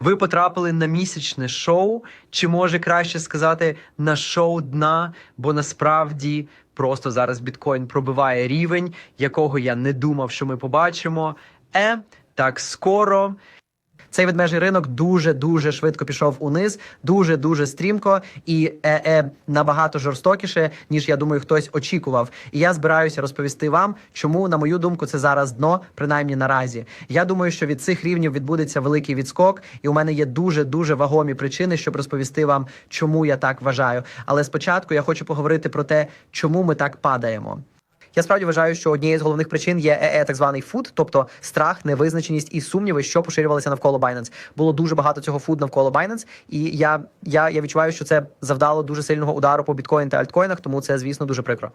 Ви потрапили на місячне шоу, чи може краще сказати на шоу дна, бо насправді просто зараз біткоін пробиває рівень, якого я не думав, що ми побачимо. Е, так скоро. Цей ведмежий ринок дуже дуже швидко пішов униз, дуже дуже стрімко і е, е, набагато жорстокіше, ніж я думаю, хтось очікував. І я збираюся розповісти вам, чому, на мою думку, це зараз дно, принаймні наразі. Я думаю, що від цих рівнів відбудеться великий відскок, і у мене є дуже дуже вагомі причини, щоб розповісти вам, чому я так вважаю. Але спочатку я хочу поговорити про те, чому ми так падаємо. Я справді вважаю, що однією з головних причин є ЕЕ, так званий фуд, тобто страх, невизначеність і сумніви, що поширювалися навколо Binance. Було дуже багато цього фуд навколо Binance, і я, я, я відчуваю, що це завдало дуже сильного удару по біткоін та альткоїнах, тому це, звісно, дуже прикро.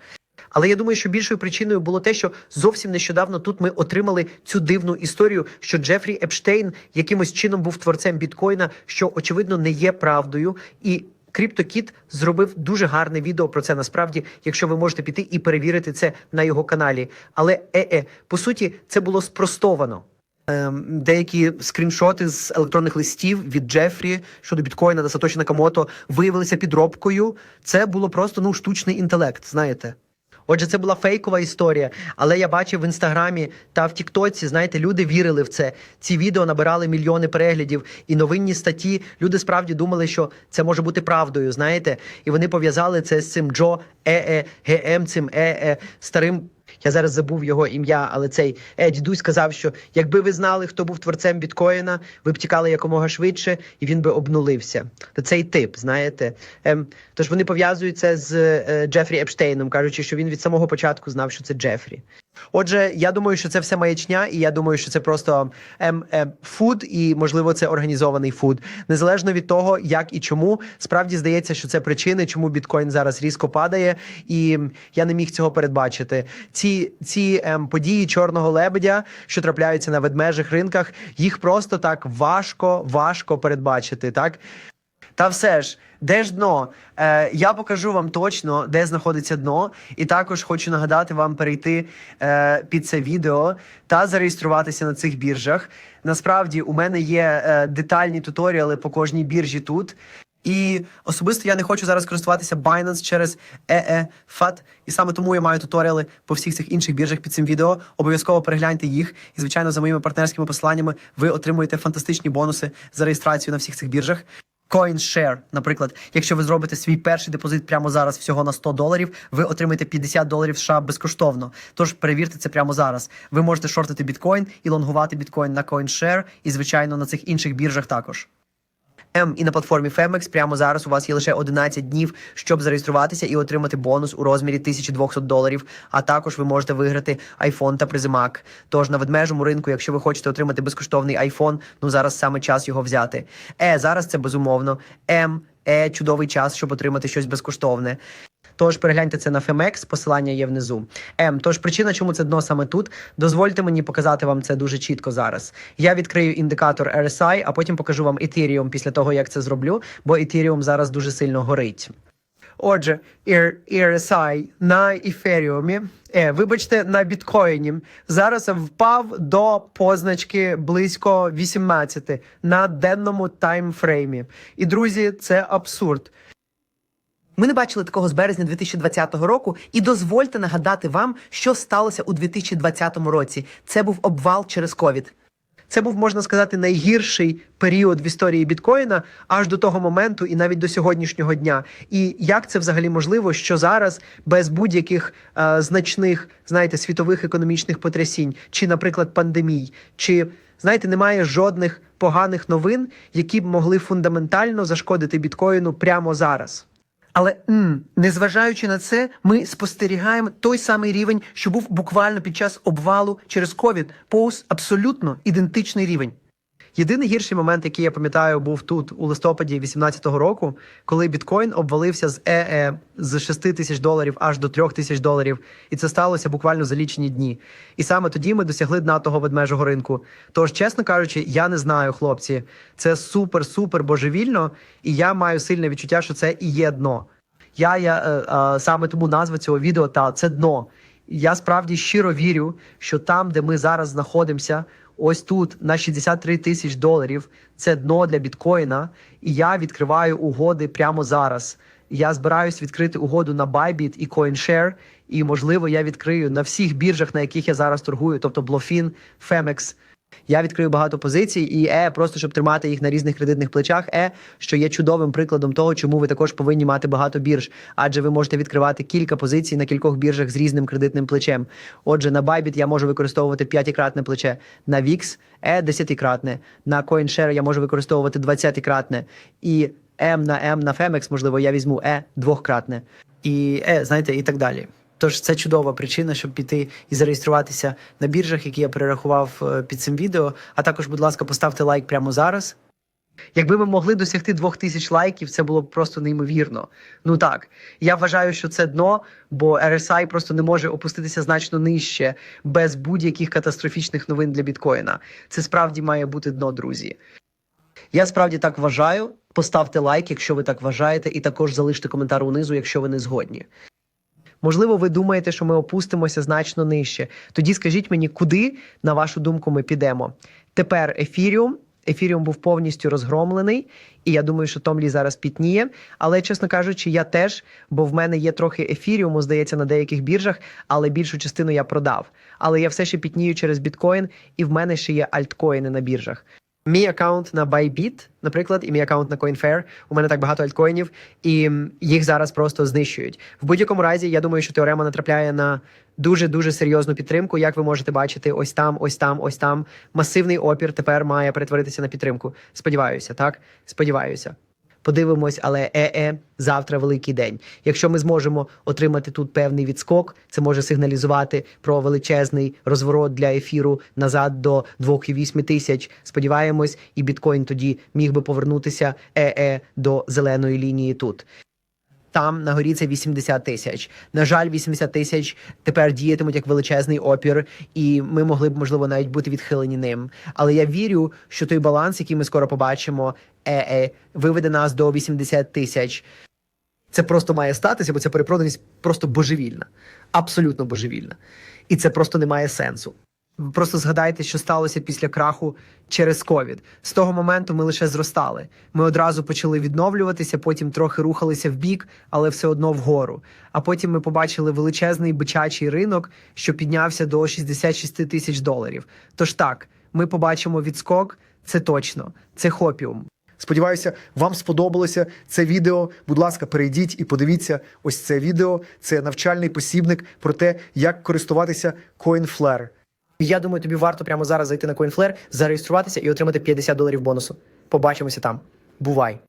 Але я думаю, що більшою причиною було те, що зовсім нещодавно тут ми отримали цю дивну історію, що Джефрі Епштейн якимось чином був творцем біткоїна, що очевидно не є правдою, і CryptoKit зробив дуже гарне відео про це насправді, якщо ви можете піти і перевірити це на його каналі. Але е-е, по суті, це було спростовано. Ем, деякі скріншоти з електронних листів від Джефрі щодо біткоїна та Сатоші Накамото виявилися підробкою. Це було просто ну штучний інтелект, знаєте. Отже, це була фейкова історія, але я бачив в інстаграмі та в Тіктоці, знаєте, люди вірили в це. Ці відео набирали мільйони переглядів і новинні статті. Люди справді думали, що це може бути правдою, знаєте, і вони пов'язали це з цим Джо Е-Е, ГМ, цим Е-Е, старим. Я зараз забув його ім'я, але цей е, дідусь сказав, що якби ви знали, хто був творцем біткоїна, ви б тікали якомога швидше, і він би обнулився. Та цей тип, знаєте. Ем, тож вони пов'язуються з е, Джефрі Епштейном, кажучи, що він від самого початку знав, що це Джефрі. Отже, я думаю, що це все маячня, і я думаю, що це просто ем, ем, фуд, і можливо це організований фуд. Незалежно від того, як і чому, справді здається, що це причини, чому біткоін зараз різко падає, і я не міг цього передбачити. Ці, ці ем, події чорного лебедя, що трапляються на ведмежих ринках, їх просто так важко, важко передбачити. Так та все ж, де ж дно? Е, я покажу вам точно, де знаходиться дно, і також хочу нагадати вам перейти е, під це відео та зареєструватися на цих біржах. Насправді, у мене є е, детальні туторіали по кожній біржі тут. І особисто я не хочу зараз користуватися Binance через EEFAT, і саме тому я маю туторіали по всіх цих інших біржах під цим відео. Обов'язково перегляньте їх. І, звичайно, за моїми партнерськими посиланнями ви отримуєте фантастичні бонуси за реєстрацію на всіх цих біржах. CoinShare, наприклад, якщо ви зробите свій перший депозит прямо зараз всього на 100 доларів, ви отримаєте 50 доларів США безкоштовно. Тож перевірте це прямо зараз. Ви можете шортити біткоін і лонгувати біткоін на CoinShare і, звичайно, на цих інших біржах також. М і на платформі Femex прямо зараз у вас є лише 11 днів, щоб зареєструватися і отримати бонус у розмірі 1200 доларів. А також ви можете виграти iPhone та призимак. Тож на ведмежому ринку, якщо ви хочете отримати безкоштовний iPhone, ну зараз саме час його взяти. Е, зараз це безумовно. М, е, чудовий час, щоб отримати щось безкоштовне. Тож перегляньте це на FMX, посилання є внизу. М, тож причина, чому це дно саме тут. Дозвольте мені показати вам це дуже чітко зараз. Я відкрию індикатор RSI, а потім покажу вам Ethereum після того, як це зроблю, бо Ethereum зараз дуже сильно горить. Отже, RSI на Ethereum, е, вибачте, на біткоїні зараз впав до позначки близько 18 на денному таймфреймі. І друзі, це абсурд. Ми не бачили такого з березня 2020 року, і дозвольте нагадати вам, що сталося у 2020 році. Це був обвал через ковід. Це був, можна сказати, найгірший період в історії біткоїна аж до того моменту і навіть до сьогоднішнього дня. І як це взагалі можливо, що зараз без будь-яких е, значних, знаєте, світових економічних потрясінь, чи, наприклад, пандемій, чи знаєте, немає жодних поганих новин, які б могли фундаментально зашкодити біткоїну прямо зараз. Але незважаючи на це, ми спостерігаємо той самий рівень, що був буквально під час обвалу через ковід, повз абсолютно ідентичний рівень. Єдиний гірший момент, який я пам'ятаю, був тут у листопаді 2018 року, коли біткоін обвалився з ЕЕ з 6 тисяч доларів аж до 3 тисяч доларів, і це сталося буквально за лічені дні. І саме тоді ми досягли дна того ведмежого ринку. Тож, чесно кажучи, я не знаю, хлопці, це супер-супер божевільно, і я маю сильне відчуття, що це і є дно. Я, я е, е, саме тому назва цього відео та це дно. Я справді щиро вірю, що там, де ми зараз знаходимося, ось тут на 63 тисяч доларів. Це дно для біткоїна, і я відкриваю угоди прямо зараз. Я збираюсь відкрити угоду на Bybit і CoinShare, і можливо я відкрию на всіх біржах, на яких я зараз торгую, тобто Blofin, Femex. Я відкрию багато позицій і е, просто щоб тримати їх на різних кредитних плечах. Е, що є чудовим прикладом того, чому ви також повинні мати багато бірж, адже ви можете відкривати кілька позицій на кількох біржах з різним кредитним плечем. Отже, на Bybit я можу використовувати 5-кратне плече, на VIX е 10-кратне, на CoinShare я можу використовувати 20-кратне, і М на М на Femex, можливо, я візьму е двохкратне. І е, знаєте, і так далі. Тож це чудова причина, щоб піти і зареєструватися на біржах, які я перерахував е, під цим відео. А також, будь ласка, поставте лайк прямо зараз. Якби ми могли досягти двох тисяч лайків, це було б просто неймовірно. Ну так, я вважаю, що це дно, бо RSI просто не може опуститися значно нижче без будь-яких катастрофічних новин для біткоїна. Це справді має бути дно, друзі. Я справді так вважаю. Поставте лайк, якщо ви так вважаєте, і також залиште коментар унизу, якщо ви не згодні. Можливо, ви думаєте, що ми опустимося значно нижче. Тоді скажіть мені, куди, на вашу думку, ми підемо. Тепер ефіріум. Ефіріум був повністю розгромлений, і я думаю, що Томлі зараз пітніє. Але, чесно кажучи, я теж, бо в мене є трохи ефіріуму, здається, на деяких біржах, але більшу частину я продав. Але я все ще пітнію через біткоін, і в мене ще є альткоїни на біржах. Мій аккаунт на Bybit, наприклад, і мій аккаунт на CoinFair, у мене так багато альткоїнів, і їх зараз просто знищують. В будь-якому разі, я думаю, що теорема натрапляє на дуже дуже серйозну підтримку. Як ви можете бачити, ось там, ось там, ось там. Масивний опір тепер має перетворитися на підтримку. Сподіваюся, так? Сподіваюся. Подивимось, але е-е, завтра великий день. Якщо ми зможемо отримати тут певний відскок, це може сигналізувати про величезний розворот для ефіру назад до 2,8 тисяч. Сподіваємось, і біткоін тоді міг би повернутися е-е до зеленої лінії тут. Там на горі це 80 тисяч. На жаль, 80 тисяч тепер діятимуть як величезний опір, і ми могли б, можливо, навіть бути відхилені ним. Але я вірю, що той баланс, який ми скоро побачимо, е-е, виведе нас до 80 тисяч. Це просто має статися, бо ця перепроданість просто божевільна, абсолютно божевільна. І це просто не має сенсу. Просто згадайте, що сталося після краху через ковід. З того моменту ми лише зростали. Ми одразу почали відновлюватися, потім трохи рухалися в бік, але все одно вгору. А потім ми побачили величезний бичачий ринок, що піднявся до 66 тисяч доларів. Тож так, ми побачимо відскок, це точно, це хопіум. Сподіваюся, вам сподобалося це відео. Будь ласка, перейдіть і подивіться ось це відео. Це навчальний посібник про те, як користуватися CoinFlare. Я думаю, тобі варто прямо зараз зайти на CoinFlare, зареєструватися і отримати 50 доларів бонусу. Побачимося там. Бувай!